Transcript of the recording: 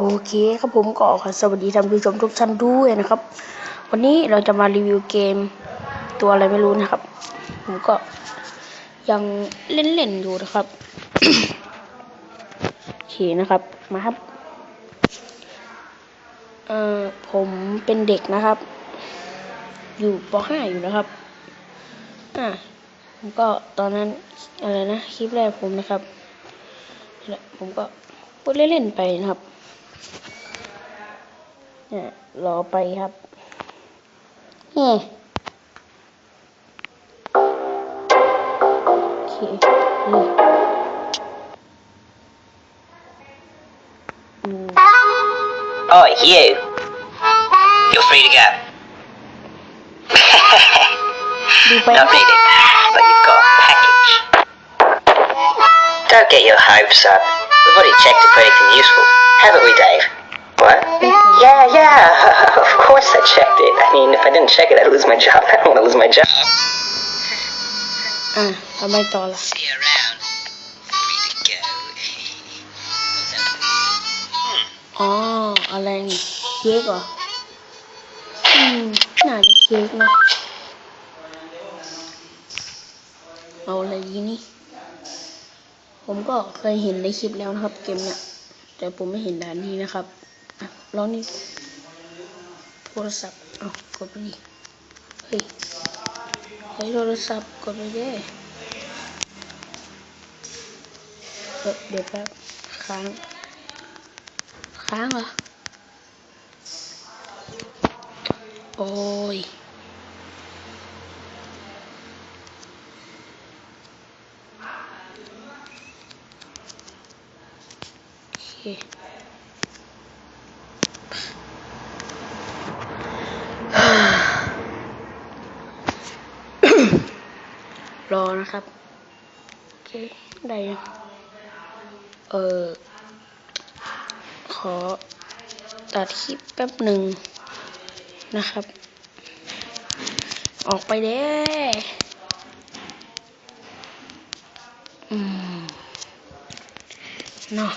โอเคครับผมก็ขอสวัสดีท่านผู้ชมทุกท่านด้วยนะครับ วันนี้เราจะมารีวิวเกมตัวอะไรไม่รู้นะครับ ผมก็ยังเล่นๆอยู่นะครับโอเคนะครับมาครับเอ่อผมเป็นเด็กนะครับ อยู่ป .5 อยู่นะครับอ่าผมก็ตอนนั้นอะไรนะคลิปแรกผมนะครับและผมก็พูดเล่นๆไปนะครับ เนี่ยรอไปครับนี่โอเคนี่อืม Oh, you. You're free to go. ดูไป Not really, but you've got a package. Don't get your hopes up. We've already checked it for anything useful, haven't we, Dave? What? Yeah, yeah. Of course I checked it. I mean, if I didn't check it, I'd lose my job. I don't want to lose my job. อ่ะทำไมต่อล่ะ See you around. Free to go. อ๋อ อะไรนี่เค้กเหรอ อืม น่าจะเค้กนะ เอาอะไรดีนี่ ผมก็เคยเห็นในคลิปแล้วนะครับ เกมเนี่ย แต่ผมไม่เห็นด่านนี้นะครับอะลองนี่โทรศัพท์เอากดไปดิเฮ้ยเฮ้ยโทรศัพท์กดไปดิเดี๋ยวเดี๋ยวแป๊บค้าง ค้างเหรอ โอ้ย โอเค รอนะครับ โอเค ได้ยังเออ ขอตัดคลิปแป๊บหนึ่งนะครับ ออกไปเด้อืมเนาะ